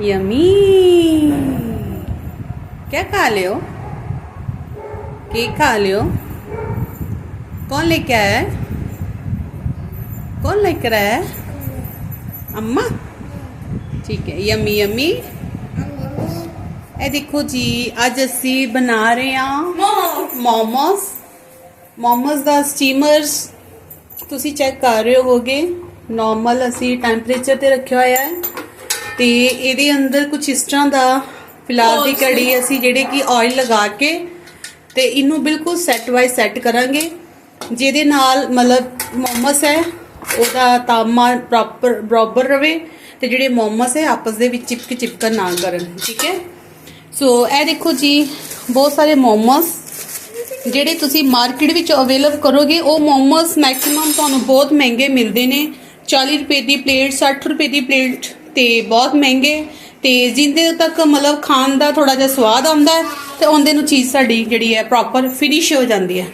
Yummy क्या खा ले हो केक खा ले हो कौन लेके आया है कौन लेकर आया है अम्मा ठीक है यमी यमी ਇਹ ਦੇਖੋ ਜੀ ਅੱਜ ਅਸੀਂ ਬਣਾ ਰਹੇ ਹਾਂ ਮੋਮੋਸ ਮੋਮੋਸ ਦਾ ਸਟੀਮਰ ਤੁਸੀਂ ਚੈੱਕ ਕਰ ਰਹੇ ਹੋਵੋਗੇ ਨਾਰਮਲ ਅਸੀਂ ਟੈਂਪਰੇਚਰ ਤੇ ਰੱਖਿਆ ਹੋਇਆ ਹੈ ਤੇ ਇਹਦੇ ਅੰਦਰ ਕੁਝ ਇਸ ਤਰ੍ਹਾਂ ਦਾ ਫਿਲਹਾਲ ਦੀ ਕੜੀ ਅਸੀਂ ਜਿਹੜੇ ਕਿ ਆਇਲ ਲਗਾ ਕੇ ਤੇ ਇਹਨੂੰ ਬਿਲਕੁਲ ਸੈੱਟ ਵਾਈਜ਼ ਸੈੱਟ ਕਰਾਂਗੇ। ਜਿਹਦੇ ਨਾਲ ਮਤਲਬ ਮੋਮੋਸ ਹੈ ਉਹਦਾ ਤਾਪਮਾਨ ਪ੍ਰੋਪਰ ਬਰਾਬਰ ਰਵੇ ਤੇ ਜਿਹੜੇ ਮੋਮੋਸ ਹੈ ਆਪਸ ਦੇ ਵਿੱਚ ਚਿਪਕ ਚਿਪਕਣ ਨਾ ਕਰਨ ਠੀਕ ਹੈ? ਸੋ ਇਹ ਦੇਖੋ ਜੀ ਬਹੁਤ ਸਾਰੇ ਮੋਮੋਸ ਜਿਹੜੇ ਤੁਸੀਂ ਮਾਰਕੀਟ ਵਿੱਚ ਅਵੇਲੇਬਲ ਕਰੋਗੇ ਉਹ ਮੋਮੋਸ ਮੈਕਸਿਮਮ ਤੁਹਾਨੂੰ ਬਹੁਤ ਮਹਿੰਗੇ ਮਿਲਦੇ ਨੇ। 40 ਰੁਪਏ ਦੀ ਪਲੇਟ 60 ਰੁਪਏ ਦੀ ਪਲੇਟ ਤੇ ਬਹੁਤ ਮਹਿੰਗੇ, ਤੇ ਜਿੰਦੇ ਤੱਕ ਮਤਲਬ ਖਾਣ ਦਾ ਥੋੜਾ ਜਿਹਾ ਸਵਾਦ ਆਉਂਦਾ ਹੈ, ਤੇ ਉਹਦੇ ਨੂੰ ਚੀਜ਼ ਸਾਡੀ ਜਿਹੜੀ ਹੈ ਪ੍ਰੋਪਰ ਫਿਨਿਸ਼ ਹੋ ਜਾਂਦੀ ਹੈ।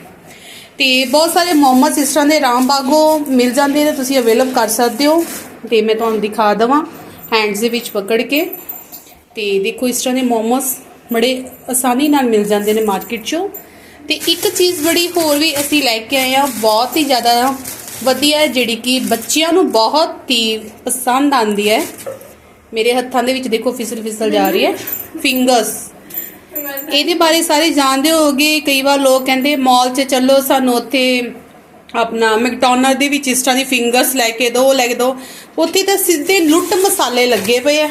ਤੇ ਬਹੁਤ ਸਾਰੇ ਮੋਮੋਸ ਇਸ ਤਰ੍ਹਾਂ ਦੇ ਰਾਮਬਾਗੋ ਮਿਲ ਜਾਂਦੇ ਨੇ, ਤੁਸੀਂ ਅਵੇਲੇਬਲ ਕਰ ਸਕਦੇ ਹੋ। ਤੇ ਮੈਂ ਤੁਹਾਨੂੰ ਦਿਖਾ ਦਵਾਂ ਹੈਂਡਸ ਦੇ ਵਿੱਚ ਪਕੜ ਕੇ। ਤੇ ਦੇਖੋ ਇਸ ਤਰ੍ਹਾਂ ਦੇ ਮੋਮੋਸ ਬੜੇ ਆਸਾਨੀ ਨਾਲ ਮਿਲ ਜਾਂਦੇ ਨੇ ਮਾਰਕੀਟ 'ਚੋਂ। ਤੇ ਇੱਕ ਚੀਜ਼ ਬੜੀ ਹੋਰ ਵੀ ਅਸੀਂ ਲੈ ਕੇ ਆਏ ਆ ਬਹੁਤ ਹੀ ਜ਼ਿਆਦਾ ਵਧੀਆ ਹੈ, ਜਿਹੜੀ ਕਿ ਬੱਚਿਆਂ ਨੂੰ ਬਹੁਤ ਹੀ ਪਸੰਦ ਆਂਦੀ ਹੈ। ਮੇਰੇ ਹੱਥਾਂ ਦੇ ਵਿੱਚ ਦੇਖੋ ਫਿਸਲ ਫਿਸਲ ਜਾ ਰਹੀ ਹੈ। ਫਿੰਗਰਸ ਇਹਦੇ ਬਾਰੇ ਸਾਰੇ ਜਾਣਦੇ ਹੋਗੇ ਕਈ ਵਾਰ ਲੋਕ ਕਹਿੰਦੇ ਮਾਲ 'ਚ ਚੱਲੋ, ਸਾਨੂੰ ਉੱਥੇ ਆਪਣਾ ਮੈਕਡੋਨਲਡ ਦੇ ਵਿੱਚ ਇਸ ਤਰ੍ਹਾਂ ਦੀ ਫਿੰਗਰਸ ਲੈ ਕੇ ਦੋ, ਲੈ ਕੇ ਦੋ। ਉੱਥੇ ਤਾਂ ਸਿੱਧੇ ਲੁੱਟ ਮਸਾਲੇ ਲੱਗੇ ਪਏ ਆ।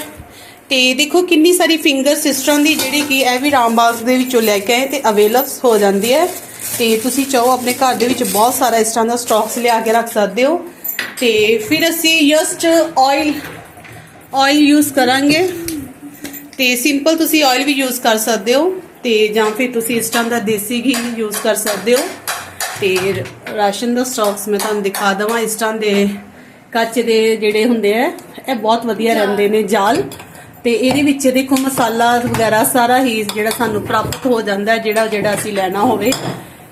ਤੇ ਦੇਖੋ ਕਿੰਨੀ ਸਾਰੀ ਫਿੰਗਰ ਸਿਸਟਰਾਂ ਦੀ ਜਿਹੜੀ ਕਿ ਇਹ ਵੀ ਰਾਮਬਾਗ ਦੇ ਵਿੱਚੋਂ ਲੈ ਕੇ ਆਏ ਤੇ ਅਵੇਲੇਬਲ ਹੋ ਜਾਂਦੀ ਹੈ। ਤੇ ਤੁਸੀਂ ਚਾਹੋ ਆਪਣੇ ਘਰ ਦੇ ਵਿੱਚ ਬਹੁਤ ਸਾਰਾ ਇਸ ਤਰ੍ਹਾਂ ਦਾ ਸਟਾਕਸ ਲਿਆ ਕੇ ਰੱਖ ਸਕਦੇ ਹੋ। ਤੇ ਫਿਰ ਅਸੀਂ ਜਸਟ ਆਇਲ ਆਇਲ ਯੂਜ਼ ਕਰਾਂਗੇ। ਤੇ ਸਿੰਪਲ ਤੁਸੀਂ ਆਇਲ ਵੀ ਯੂਜ਼ ਕਰ ਸਕਦੇ ਹੋ ਤੇ ਜਾਂ ਫਿਰ ਤੁਸੀਂ ਇਸ ਤਰ੍ਹਾਂ ਦਾ ਦੇਸੀ ਘੀ ਯੂਜ਼ ਕਰ ਸਕਦੇ ਹੋ। ਤੇ ਰਾਸ਼ਨ ਦਾ ਸਟਾਕਸ ਮੈਂ ਤੁਹਾਨੂੰ ਦਿਖਾ ਦਵਾਂ ਇਸ ਤਰ੍ਹਾਂ ਦੇ ਕੱਚ ਦੇ ਜਿਹੜੇ ਹੁੰਦੇ ਆ ਇਹ ਬਹੁਤ ਵਧੀਆ ਰਹਿੰਦੇ ਨੇ ਜਾਲ। ਤੇ ਇਹਦੇ ਵਿੱਚ ਦੇਖੋ ਮਸਾਲਾ ਵਗੈਰਾ ਸਾਰਾ ਹੀ ਜਿਹੜਾ ਸਾਨੂੰ ਪ੍ਰਾਪਤ ਹੋ ਜਾਂਦਾ ਜਿਹੜਾ ਜਿਹੜਾ ਅਸੀਂ ਲੈਣਾ ਹੋਵੇ।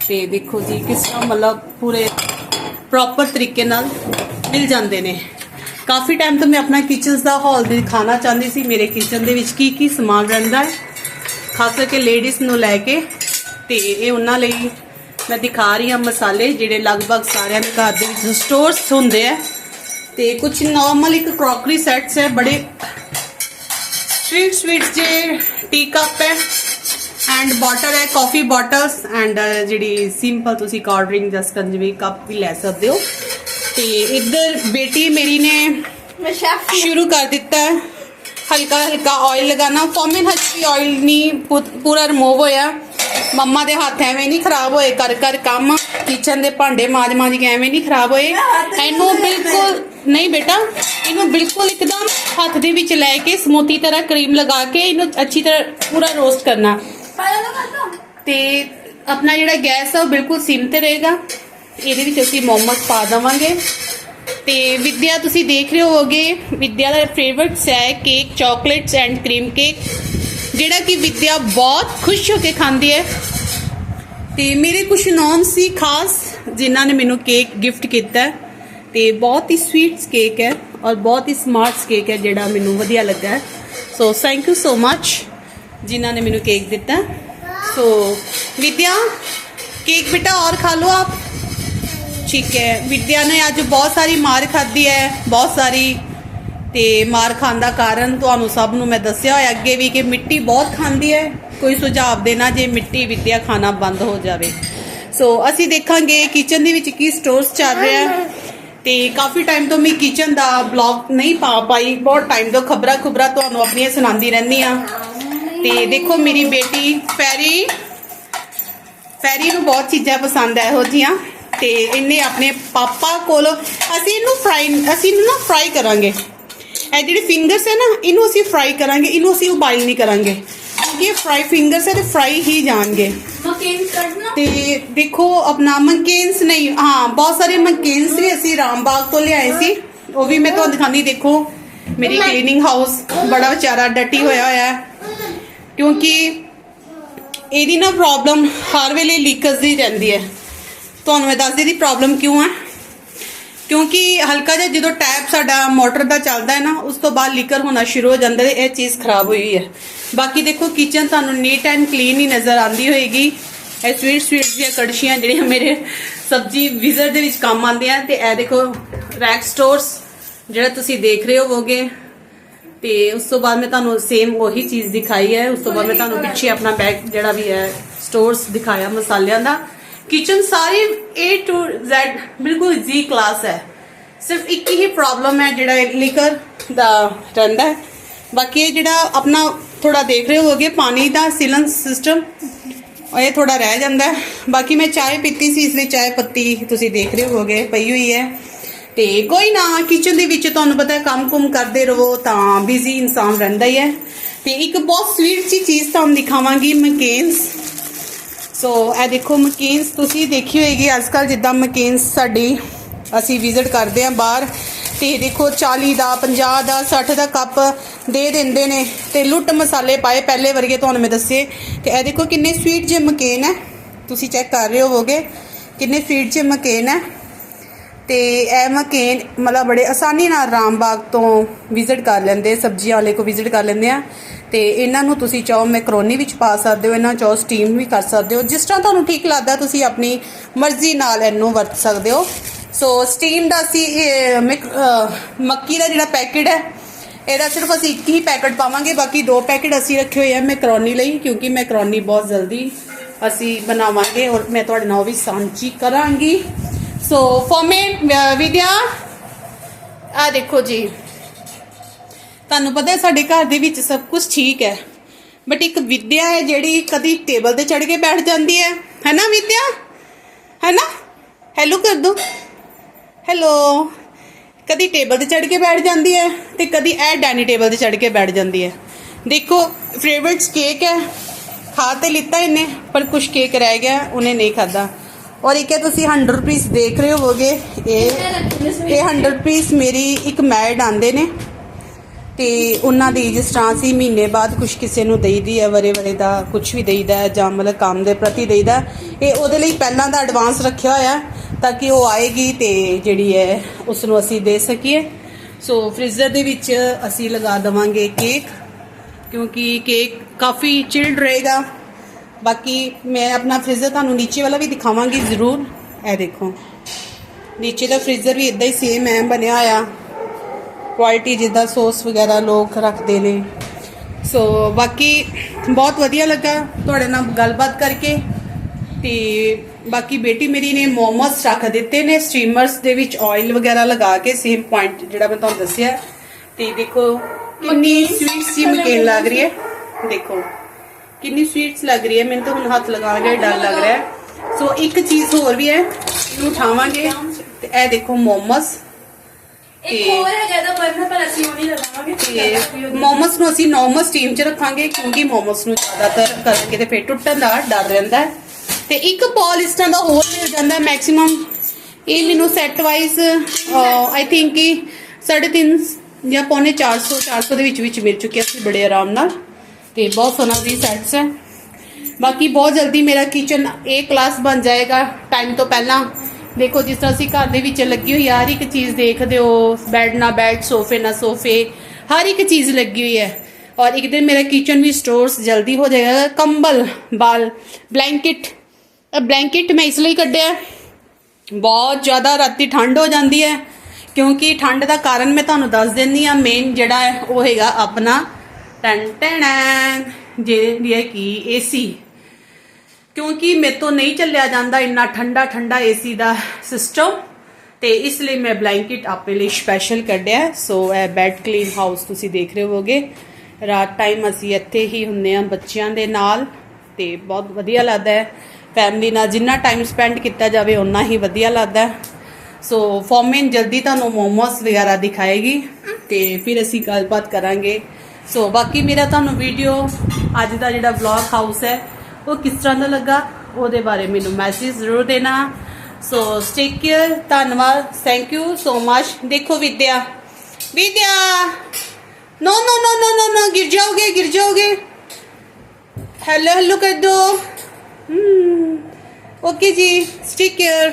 ਤੇ ਦੇਖੋ ਜੀ, ਕਿਸ ਤਰ੍ਹਾਂ ਮਤਲਬ ਪੂਰੇ ਪ੍ਰੋਪਰ ਤਰੀਕੇ ਨਾਲ ਮਿਲ ਜਾਂਦੇ ਨੇ। ਕਾਫੀ ਟਾਈਮ ਤੋਂ ਮੈਂ ਆਪਣਾ ਕਿਚਨਸ ਦਾ ਹਾਲ ਦਿਖਾਣਾ ਚਾਹੁੰਦੀ ਸੀ। ਮੇਰੇ ਕਿਚਨ ਦੇ ਵਿੱਚ ਕੀ ਕੀ ਸਮਾਨ ਰਹਿੰਦਾ ਹੈ। ਖਾਸ ਕਰਕੇ ਲੇਡੀਜ਼ ਨੂੰ ਲੈ ਕੇ। ਤੇ ਇਹ ਉਹਨਾਂ ਲਈ ਮੈਂ ਦਿਖਾ ਰਹੀ ਹਾਂ ਮਸਾਲੇ, ਜਿਹੜੇ ਲਗਭਗ ਸਾਰਿਆਂ ਦੇ ਘਰ ਦੇ ਵਿੱਚ ਸਟੋਰਸ ਹੁੰਦੇ ਆ। ਤੇ ਕੁਝ ਨਾਰਮਲ ਇੱਕ ਕਰੋਕਰੀ ਸੈਟਸ ਹੈ। ਬੜੇ ਸਵੀਟ ਸਵੀਟਸ ਜੇ ਟੀ ਕੱਪ ਹੈ। ਐਂਡ ਬੋਟਲ ਹੈ ਕਾਫੀ ਬੋਟਲਸ ਐਂਡ ਜਿਹੜੀ ਸਿੰਪਲ ਤੁਸੀਂ ਕੋਲਡ ਡਰਿੰਕ ਜਸ ਕੰਜਵੀ ਕੱਪ ਵੀ ਲੈ ਸਕਦੇ ਹੋ। ਤੇ ਇੱਧਰ ਬੇਟੀ ਮੇਰੀ ਨੇ ਸ਼ੈਫ ਸ਼ੁਰੂ ਕਰ ਦਿੱਤਾ ਹੈ। ਹਲਕਾ ਹਲਕਾ ਆਇਲ ਲਗਾਣਾ ਫੋਮਿਨ ਹੱਚੀ ਆਇਲ ਨਹੀਂ ਪੂਰਾ ਰਿਮੂਵ ਹੋਇਆ। ਮੰਮਾ ਦੇ ਹੱਥ ਐਵੇਂ ਨਹੀਂ ਖਰਾਬ ਹੋਏ ਕਰ ਕਰ ਕੰਮ। ਕਿਚਨ ਦੇ ਭਾਂਡੇ ਮਾਜ ਮਾਜ ਕੇ ਐਵੇਂ ਨਹੀਂ ਖਰਾਬ ਹੋਏ। ਇਹਨੂੰ ਬਿਲਕੁਲ ਨਹੀਂ ਬੇਟਾ ਇਹਨੂੰ ਬਿਲਕੁਲ ਇੱਕਦਮ ਹੱਥ ਦੇ ਵਿੱਚ ਲੈ ਕੇ ਸਮੂਤੀ ਤਰ੍ਹਾਂ ਕਰੀਮ ਲਗਾ ਕੇ ਇਹਨੂੰ ਅੱਛੀ ਤਰ੍ਹਾਂ ਪੂਰਾ ਰੋਸਟ ਕਰਨਾ। ਤੇ ਆਪਣਾ ਜਿਹੜਾ ਗੈਸ ਆ ਉਹ ਬਿਲਕੁਲ ਸਿਮ ਤੇ ਰਹੇਗਾ। ਇਹਦੇ ਵਿੱਚ ਅਸੀਂ ਮੋਮਸ ਪਾ ਦੇਵਾਂਗੇ। ਤੇ ਵਿਦਿਆ, ਤੁਸੀਂ ਦੇਖ ਰਹੇ ਹੋਗੇ ਵਿਦਿਆ ਦਾ ਫੇਵਰਿਟਸ ਹੈ cake chocolates and cream cake ਜਿਹੜਾ ਕਿ ਵਿਦਿਆ ਬਹੁਤ ਖੁਸ਼ ਹੋ ਕੇ ਖਾਂਦੀ ਹੈ। ਤੇ ਮੇਰੇ ਕੁਝ ਨੌਨ ਸੀ ਖਾਸ, ਜਿਨ੍ਹਾਂ ਨੇ ਮੈਨੂੰ ਕੇਕ ਗਿਫਟ ਕੀਤਾ ਹੈ। ਤੇ ਬਹੁਤ ਹੀ ਸਵੀਟਸ ਕੇਕ ਹੈ ਔਰ ਬਹੁਤ ਹੀ ਸਮਾਰਟਸ ਕੇਕ ਹੈ, ਜਿਹੜਾ ਮੈਨੂੰ ਵਧੀਆ ਲੱਗਾ ਸੋ ਥੈਂਕ ਯੂ ਸੋ ਮੱਚ ਜਿਨ੍ਹਾਂ ਨੇ ਮੈਨੂੰ ਕੇਕ ਦਿੱਤਾ ਸੋ ਵਿਦਿਆ केक बेटा और खा लो आप ठीक है ਵਿਦਿਆ ਨੇ ਅੱਜ ਬਹੁਤ ਸਾਰੀ ਮਾਰ ਖਾਧੀ ਹੈ ਬਹੁਤ ਸਾਰੀ ਤੇ ਮਾਰ ਖਾਣ ਦਾ ਕਾਰਨ ਤੁਹਾਨੂੰ ਸਭ ਨੂੰ ਮੈਂ ਦੱਸਿਆ ਹੋਇਆ ਅੱਗੇ ਵੀ ਕਿ ਮਿੱਟੀ ਬਹੁਤ ਖਾਂਦੀ ਹੈ ਕੋਈ ਸੁਝਾਅ ਦੇਣਾ ਜੇ ਮਿੱਟੀ ਵਿਦਿਆ ਖਾਣਾ ਬੰਦ ਹੋ ਜਾਵੇ ਸੋ ਅਸੀਂ ਦੇਖਾਂਗੇ ਕਿਚਨ ਦੇ ਵਿੱਚ ਕੀ ਸਟੋਰਸ ਚੱਲ ਰਿਹਾ ਹੈ ਤੇ ਕਾਫੀ ਟਾਈਮ ਤੋਂ ਮੈਂ ਕਿਚਨ ਦਾ ਬਲੌਗ ਨਹੀਂ ਪਾ ਪਾਈ ਬਹੁਤ ਟਾਈਮ ਤੋਂ ਖਬਰਾਂ ਖੁਬਰਾਂ ਤੁਹਾਨੂੰ ਆਪਣੀਆਂ ਸੁਣਾਉਂਦੀ ਰਹਿੰਦੀ ਆ ਤੇ ਦੇਖੋ ਮੇਰੀ ਬੇਟੀ ਫੈਰੀ ਫੈਰੀ ਨੂੰ ਬਹੁਤ ਚੀਜ਼ਾਂ ਪਸੰਦ ਆ ਇਹੋ ਜੀਆਂ ਤੇ ਇਹਨੇ ਆਪਣੇ ਪਾਪਾ ਕੋਲ ਅਸੀਂ ਇਹਨੂੰ ਫਰਾਈ ਅਸੀਂ ਇਹਨੂੰ ਨਾ ਫਰਾਈ ਕਰਾਂਗੇ। ਇਹ ਜਿਹੜੇ ਫਿੰਗਰਸ ਹੈ ਨਾ ਇਹਨੂੰ ਅਸੀਂ ਫਰਾਈ ਕਰਾਂਗੇ ਇਹਨੂੰ ਅਸੀਂ ਉਬਾਈਲ ਨਹੀਂ ਕਰਾਂਗੇ। ਕਿਉਂਕਿ ਇਹ ਫਰਾਈ ਫਿੰਗਰਸ ਹੈ ਤੇ ਫਰਾਈ ਹੀ ਜਾਣਗੇ। ਤੇ ਦੇਖੋ ਆਪਣਾ ਮਕੇਨਸ ਨਹੀਂ ਹਾਂ ਬਹੁਤ ਸਾਰੇ ਮੰਕੇਨਸ ਵੀ ਅਸੀਂ ਰਾਮਬਾਗ ਤੋਂ ਲਿਆਏ ਸੀ। ਉਹ ਵੀ ਮੈਂ ਤੁਹਾਨੂੰ ਦਿਖਾਉਂਦੀ ਦੇਖੋ ਮੇਰੀ ਕਲੀਨਿੰਗ ਹਾਊਸ ਬੜਾ ਵਿਚਾਰਾ ਡੱਟੀ ਹੋਇਆ ਹੋਇਆ ਹੈ। ਕਿਉਂਕਿ ਇਹਦੀ ਨਾ ਪ੍ਰੋਬਲਮ ਹਰ ਵੇਲੇ ਲੀਕੇਜ ਦੀ ਰਹਿੰਦੀ ਹੈ। ਤੁਹਾਨੂੰ ਮੈਂ ਦੱਸਦੀ ਦੀ ਪ੍ਰੋਬਲਮ ਕਿਉਂ ਹੈ ਕਿਉਂਕਿ ਹਲਕਾ ਜਿਹਾ ਜਦੋਂ ਟੈਪ ਸਾਡਾ ਮੋਟਰ ਦਾ ਚੱਲਦਾ ਹੈ ਨਾ, ਉਸ ਤੋਂ ਬਾਅਦ ਲੀਕਰ ਹੋਣਾ ਸ਼ੁਰੂ ਹੋ ਜਾਂਦਾ ਹੈ, ਇਹ ਚੀਜ਼ ਖਰਾਬ ਹੋਈ ਹੈ। ਬਾਕੀ ਦੇਖੋ ਕਿਚਨ ਤੁਹਾਨੂੰ ਨੀਟ ਐਂਡ ਕਲੀਨ ਹੀ ਨਜ਼ਰ ਆਉਂਦੀ ਹੋਏਗੀ। ਇਹ ਸਵੀਟ ਸਵੀਟ ਦੀਆਂ ਕੜਛੀਆਂ ਜਿਹੜੀਆਂ ਮੇਰੇ ਸਬਜੀ ਵਿਜ਼ਰ ਦੇ ਵਿੱਚ ਕੰਮ ਆਉਂਦੀਆਂ ਤੇ ਇਹ ਦੇਖੋ ਰੈਕ ਸਟੋਰਸ ਜਿਹੜਾ ਤੁਸੀਂ ਦੇਖ ਰਹੇ ਹੋਵੋਗੇ। ਤੇ ਉਸ ਤੋਂ ਬਾਅਦ ਮੈਂ ਤੁਹਾਨੂੰ ਸੇਮ ਉਹੀ ਚੀਜ਼ ਦਿਖਾਈ ਹੈ। ਉਸ ਤੋਂ ਬਾਅਦ ਮੈਂ ਤੁਹਾਨੂੰ ਪਿੱਛੇ ਆਪਣਾ ਬੈਗ ਜਿਹੜਾ ਵੀ ਹੈ ਸਟੋਰਸ ਦਿਖਾਇਆ ਮਸਾਲਿਆਂ ਦਾ। ਕਿਚਨ ਸਾਰੀ A to Z ਬਿਲਕੁਲ ਜੀ ਕਲਾਸ ਹੈ। ਸਿਰਫ ਇੱਕ ਹੀ ਪ੍ਰੋਬਲਮ ਹੈ ਜਿਹੜਾ ਲਿਕਰ ਦਾ ਰਹਿੰਦਾ ਹੈ। ਬਾਕੀ ਇਹ ਜਿਹੜਾ ਆਪਣਾ ਥੋੜਾ ਦੇਖ ਰਹੇ ਹੋਗੇ ਪਾਣੀ ਦਾ ਸਿਲਨ ਸਿਸਟਮ ਇਹ ਥੋੜਾ ਰਹਿ ਜਾਂਦਾ ਬਾਕੀ ਮੈਂ ਚਾਹ ਪੀਤੀ ਸੀ, ਇਸ ਲਈ ਚਾਹ ਪੱਤੀ ਤੁਸੀਂ ਦੇਖ ਰਹੇ ਹੋਗੇ ਪਈ ਹੋਈ ਹੈ। ਤੇ ਕੋਈ ਨਾ ਕਿਚਨ ਦੇ ਵਿੱਚ ਤੁਹਾਨੂੰ ਪਤਾ ਹੈ, ਕੰਮ-ਕੁਮ ਕਰਦੇ ਰਹੋ, ਤਾਂ ਬਿਜ਼ੀ ਇਨਸਾਨ ਰਹਿੰਦਾ ਹੀ ਹੈ। ਤੇ ਇੱਕ ਬਹੁਤ ਸਵੀਟ ਜੀ ਚੀਜ਼ ਤੁਹਾਨੂੰ ਦਿਖਾਵਾਂਗੀ, ਮਕੇਨਸ। ਸੋ ਇਹ ਦੇਖੋ, ਮਕੇਨਸ ਤੁਸੀਂ ਦੇਖੀ ਹੋਏਗੀ ਅੱਜਕੱਲ ਜਿੱਦਾਂ ਮਕੇਨਸ ਸਾਡੀ, ਅਸੀਂ ਵਿਜ਼ਿਟ ਕਰਦੇ ਆਂ ਬਾਹਰ, ਤੇ ਦੇਖੋ 40 ਦਾ 50 ਦਾ 60 ਦਾ ਕੱਪ ਦੇ ਦਿੰਦੇ ਨੇ, ਤੇ ਲੁੱਟ ਮਸਾਲੇ ਪਾਏ ਪਹਿਲੇ ਵਰਗੇ ਤੁਹਾਨੂੰ ਮੈਂ ਦੱਸੇ। ਤੇ ਇਹ ਦੇਖੋ, ਕਿੰਨੇ ਸਵੀਟ ਜਿਹੇ ਮਕੇਨ ਹੈ। ਤੁਸੀਂ ਚੈੱਕ ਕਰ ਰਹੇ ਹੋਵੋਗੇ, ਕਿੰਨੇ ਸਵੀਟ ਜਿਹੇ ਮਕੇਨ ਹੈ। ਤੇ ਇਹ ਮਕੇਨ ਮਤਲਬ ਬੜੇ ਆਸਾਨੀ ਨਾਲ ਰਾਮਬਾਗ ਤੋਂ ਵਿਜ਼ਿਟ ਕਰ ਲੈਂਦੇ, ਸਬਜ਼ੀਆਂ ਵਾਲੇ ਕੋ ਵਿਜ਼ਿਟ ਕਰ ਲੈਂਦੇ ਆ। ਤੇ ਇਹਨਾਂ ਨੂੰ ਤੁਸੀਂ ਚਾਹੋ ਮੈਕਰੋਨੀ ਵਿੱਚ ਪਾ ਸਕਦੇ ਹੋ, ਇਹਨਾਂ ਚਾਹੋ ਸਟੀਮ ਵੀ ਕਰ ਸਕਦੇ ਹੋ। ਜਿਸ ਤਰ੍ਹਾਂ ਤੁਹਾਨੂੰ ਠੀਕ ਲੱਗਦਾ, ਤੁਸੀਂ ਆਪਣੀ ਮਰਜ਼ੀ ਨਾਲ ਇਹਨੂੰ ਵਰਤ ਸਕਦੇ ਹੋ। ਸੋ ਸਟੀਮ ਦਾ ਅਸੀਂ, ਇਹ, ਮਿਕ- ਮੱਕੀ ਦਾ ਜਿਹੜਾ ਪੈਕੇਟ ਹੈ, ਇਹਦਾ ਸਿਰਫ ਅਸੀਂ ਇੱਕ ਹੀ ਪੈਕੇਟ ਪਾਵਾਂਗੇ, ਬਾਕੀ ਦੋ ਪੈਕੇਟ ਅਸੀਂ ਰੱਖੇ ਹੋਏ ਆ ਮੈਕਰੋਨੀ ਲਈ, ਕਿਉਂਕਿ ਮੈਕਰੋਨੀ ਬਹੁਤ ਜਲਦੀ ਅਸੀਂ ਬਣਾਵਾਂਗੇ ਔਰ ਮੈਂ ਤੁਹਾਡੇ ਨਾਲ ਉਹ ਵੀ ਸਾਂਝੀ ਕਰਾਂਗੀ। ਸੋ ਫॉर ਮੇ ਵਿਦਿਆ ਆ ਦੇਖੋ ਜੀ। ਤੁਹਾਨੂੰ ਪਤਾ ਹੈ, ਸਾਡੇ ਘਰ ਦੇ ਵਿੱਚ ਸਭ ਕੁਝ ਠੀਕ ਹੈ। ਬਟ ਇੱਕ ਵਿਦਿਆ ਹੈ, ਜਿਹੜੀ ਕਦੀ ਟੇਬਲ ਤੇ ਚੜ ਕੇ ਬੈਠ ਜਾਂਦੀ ਹੈ। ਹੈ ਹੈਨਾ ਵਿਦਿਆ ਹੈਨਾ? ਹੈਲੋ ਕਰ ਦੋ। ਹੈਲੋ ਕਦੀ ਟੇਬਲ ਤੇ ਚੜ ਕੇ ਬੈਠ ਜਾਂਦੀ ਹੈ ਤੇ ਕਦੀ ਇਹ ਡਾਈਨਿੰਗ ਟੇਬਲ ਤੇ ਚੜ ਕੇ ਬੈਠ ਜਾਂਦੀ ਹੈ। ਦੇਖੋ ਫੇਵਰਿਟਸ ਕੇਕ ਹੈ। ਖਾ ਤੇ ਲਿੱਤਾ ਇਹਨੇ, ਪਰ ਕੁਝ ਕੇਕ ਰਹਿ ਗਿਆ, ਉਹਨੇ ਨਹੀਂ ਖਾਦਾ ਔਰ ਇੱਕ ਹੈ ਤੁਸੀਂ 100 ਰੁਪਏ ਦੇਖ ਰਹੇ ਹੋਵੋਗੇ, ਇਹ ਇਹ 100 ਰੁਪਏ ਮੇਰੀ ਇੱਕ ਮੈਡ ਆਂਦੇ ਨੇ। ਤੇ ਉਹਨਾਂ ਦੀ ਜਿਸ ਤਰ੍ਹਾਂ ਅਸੀਂ ਮਹੀਨੇ ਬਾਅਦ ਕੁਝ ਕਿਸੇ ਨੂੰ ਦੇਈਦੀ ਹੈ, ਵਰੇ ਵਰੇ ਦਾ ਕੁਝ ਵੀ ਦੇਈਦਾ ਜਾਂ ਮਤਲਬ ਕੰਮ ਦੇ ਪ੍ਰਤੀ ਦੇਈਦਾ ਇਹ ਉਹਦੇ ਲਈ ਪਹਿਲਾਂ ਦਾ ਐਡਵਾਂਸ ਰੱਖਿਆ ਹੋਇਆ ਤਾਂ ਕਿ ਉਹ ਆਏਗੀ ਤੇ ਜਿਹੜੀ ਹੈ ਉਸ ਨੂੰ ਅਸੀਂ ਦੇ ਸਕੀਏ। ਸੋ ਫ੍ਰੀਜ਼ਰ ਦੇ ਵਿੱਚ ਅਸੀਂ ਲਗਾ ਦਵਾਂਗੇ ਕੇਕ ਕਿਉਂਕਿ ਕੇਕ ਕਾਫੀ ਚਿਲਡ ਰਹੇਗਾ। ਬਾਕੀ ਮੈਂ ਆਪਣਾ ਫ੍ਰੀਜ਼ਰ ਤੁਹਾਨੂੰ ਨੀਚੇ ਵਾਲਾ ਵੀ ਦਿਖਾਵਾਂਗੀ ਜ਼ਰੂਰ। ਇਹ ਦੇਖੋ। ਨੀਚੇ ਦਾ ਫ੍ਰੀਜ਼ਰ ਵੀ ਇਦਾਂ ਹੀ ਸੇਮ ਹੈ ਬਣਿਆ ਹੋਇਆ। ਕੁਆਲਿਟੀ ਜਿੱਦਾਂ ਸੌਸ ਵਗੈਰਾ ਲੋਕ ਰੱਖਦੇ ਨੇ। ਸੋ ਬਾਕੀ ਬਹੁਤ ਵਧੀਆ ਲੱਗਾ ਤੁਹਾਡੇ ਨਾਲ ਗੱਲਬਾਤ ਕਰਕੇ। ਤੇ ਬਾਕੀ ਬੇਟੀ ਮੇਰੀ ਨੇ ਮੋਮੋਸ ਰੱਖ ਦਿੱਤੇ ਨੇ ਸਟ੍ਰੀਮਰਸ ਦੇ ਵਿੱਚ ਆਇਲ ਵਗੈਰਾ ਲਗਾ ਕੇ ਸੇਮ ਪੁਆਇੰਟ ਜਿਹੜਾ ਮੈਂ ਤੁਹਾਨੂੰ ਦੱਸਿਆ। ਤੇ ਦੇਖੋ ਕਿੰਨੀ ਸਵੀਟ ਸੀ ਮਕੇਨ ਲੱਗ ਰਹੀ ਹੈ। ਦੇਖੋ। ਕਿੰਨੀ ਸਵੀਟਸ ਲੱਗ ਰਹੀ ਹੈ? ਮੈਨੂੰ ਤਾਂ ਹੁਣ ਹੱਥ ਲਗਾਉਣ ਦਾ ਹੀ ਡਰ ਲੱਗ ਰਿਹਾ ਹੈ। ਸੋ ਇੱਕ ਚੀਜ਼ ਹੋਰ ਵੀ ਹੈ ਇਹਨੂੰ ਉਠਾਵਾਂਗੇ। ਤੇ ਇਹ ਦੇਖੋ ਮੋਮੋਸ। ਇੱਕ ਹੋਰ ਹੈਗਾ ਤਾਂ ਵਰਨਾ ਪਰ ਅਸੀਂ ਉਹ ਨਹੀਂ ਲਗਾਵਾਂਗੇ ਤੇ ਮੋਮੋਸ ਨੂੰ ਅਸੀਂ ਨਾਰਮਲ ਸਟੀਮ 'ਚ ਰੱਖਾਂਗੇ ਕਿਉਂਕਿ ਮੋਮੋਸ ਨੂੰ ਜ਼ਿਆਦਾਤਰ ਕਰਕੇ ਤੇ ਫੇਰ ਟੁੱਟਣ ਦਾ ਡਰ ਰਹਿੰਦਾ ਹੈ। ਤੇ ਇੱਕ ਪੌਲ ਇਸ ਤਰ੍ਹਾਂ ਦਾ ਹੋਰ ਮਿਲ ਜਾਂਦਾ ਮੈਕਸਿਮਮ ਇਹ ਮੈਨੂੰ ਸੈੱਟ ਵਾਈਜ਼ ਆਈ ਥਿੰਕ ਕਿ 3.5 ਜਾਂ ਪੌਣੇ 400 400 ਦੇ ਵਿੱਚ ਵਿੱਚ ਮਿਲ ਚੁੱਕਿਆ ਸੀ ਬੜੇ ਆਰਾਮ ਨਾਲ। ਤੇ ਬਹੁਤ ਸੋਹਣਾ ਵੀ ਸੈਟਸ ਹੈ। ਬਾਕੀ ਬਹੁਤ ਜਲਦੀ ਮੇਰਾ ਕਿਚਨ ਇਹ ਕਲਾਸ ਬਣ ਜਾਏਗਾ ਟਾਈਮ ਤੋਂ ਪਹਿਲਾਂ। ਦੇਖੋ ਜਿਸ ਤਰ੍ਹਾਂ ਅਸੀਂ ਘਰ ਦੇ ਵਿੱਚ ਲੱਗੀ ਹੋਈ ਆ, ਹਰ ਇੱਕ ਚੀਜ਼ ਦੇਖਦੇ ਹੋ ਬੈੱਡ ਨਾ ਬੈੱਡ ਸੋਫੇ ਨਾ ਸੋਫੇ ਹਰ ਇੱਕ ਚੀਜ਼ ਲੱਗੀ ਹੋਈ ਹੈ। ਔਰ ਇੱਕ ਦਿਨ ਮੇਰਾ ਕਿਚਨ ਵੀ ਸਟੋਰਸ ਜਲਦੀ ਹੋ ਜਾਏਗਾ। ਕੰਬਲ ਬਾਲ ਬਲੈਂਕਟ ਇਹ ਬਲੈਂਕਟ ਮੈਂ ਇਸ ਲਈ ਕੱਢਿਆ। ਬਹੁਤ ਜ਼ਿਆਦਾ ਰਾਤੀ ਠੰਡ ਹੋ ਜਾਂਦੀ ਹੈ ਕਿਉਂਕਿ ਠੰਡ ਦਾ ਕਾਰਨ ਮੈਂ ਤੁਹਾਨੂੰ ਦੱਸ ਦਿੰਦੀ ਆ ਮੇਨ ਜਿਹੜਾ ਹੈ ਉਹ ਹੈਗਾ ਆਪਣਾ ਟਨ ਟਨ ਜਿਹੜੀ ਹੈ ਕਿ ਏਸੀ ਕਿਉਂਕਿ ਮੇਰੇ ਤੋਂ ਨਹੀਂ ਚੱਲਿਆ ਜਾਂਦਾ ਇੰਨਾ ਠੰਡਾ ਠੰਡਾ ਏਸੀ ਦਾ ਸਿਸਟਮ ਤੇ ਇਸ ਲਈ ਮੈਂ ਬਲੈਂਕਟ ਆਪੇ ਲਈ ਸਪੈਸ਼ਲ ਕੱਢਿਆ। ਸੋ ਇਹ ਬੈੱਡ ਕਲੀਨ ਹਾਊਸ ਤੁਸੀਂ ਦੇਖ ਰਹੇ ਹੋਗੇ ਰਾਤ ਟਾਈਮ ਅਸੀਂ ਇੱਥੇ ਹੀ ਹੁੰਨੇ ਆ ਬੱਚਿਆਂ ਦੇ ਨਾਲ, ਤੇ ਬਹੁਤ ਵਧੀਆ ਲੱਗਦਾ ਹੈ। ਫੈਮਿਲੀ ਨਾਲ ਜਿੰਨਾ ਟਾਈਮ ਸਪੈਂਡ ਕੀਤਾ ਜਾਵੇ ਉਨਾ ਹੀ ਵਧੀਆ ਲੱਗਦਾ ਸੋ ਫੋਮਿਨ ਜਲਦੀ ਤੁਹਾਨੂੰ ਮੋਮੋਸ ਵਗੈਰਾ ਦਿਖਾਏਗੀ, ਤੇ ਫਿਰ ਅਸੀਂ ਗੱਲਬਾਤ ਕਰਾਂਗੇ। ਸੋ ਬਾਕੀ ਮੇਰਾ ਤੁਹਾਨੂੰ ਵੀਡੀਓ ਅੱਜ ਦਾ ਜਿਹੜਾ ਵਲੌਗ ਹਾਊਸ ਹੈ, ਉਹ ਕਿਸ ਤਰ੍ਹਾਂ ਦਾ ਲੱਗਾ, ਉਹਦੇ ਬਾਰੇ ਮੈਨੂੰ ਮੈਸੇਜ ਜ਼ਰੂਰ ਦੇਣਾ। ਸੋ ਸਟੇਕ ਕੇਅਰ ਧੰਨਵਾਦ ਥੈਂਕ ਯੂ ਸੋ ਮਚ ਦੇਖੋ ਵਿਦਿਆ। ਵਿਦਿਆ! ਨੋ ਨੋ ਨੋ ਨੋ ਨੋ ਨੋ ਗਿਰ ਜਾਓਗੇ ਗਿਰ ਜਾਓਗੇ। ਹੈਲੋ ਹੈਲੋ ਕਰ ਦੋ। ਹਮ ਓਕੇ ਜੀ ਸਟੇਕ ਕੇਅਰ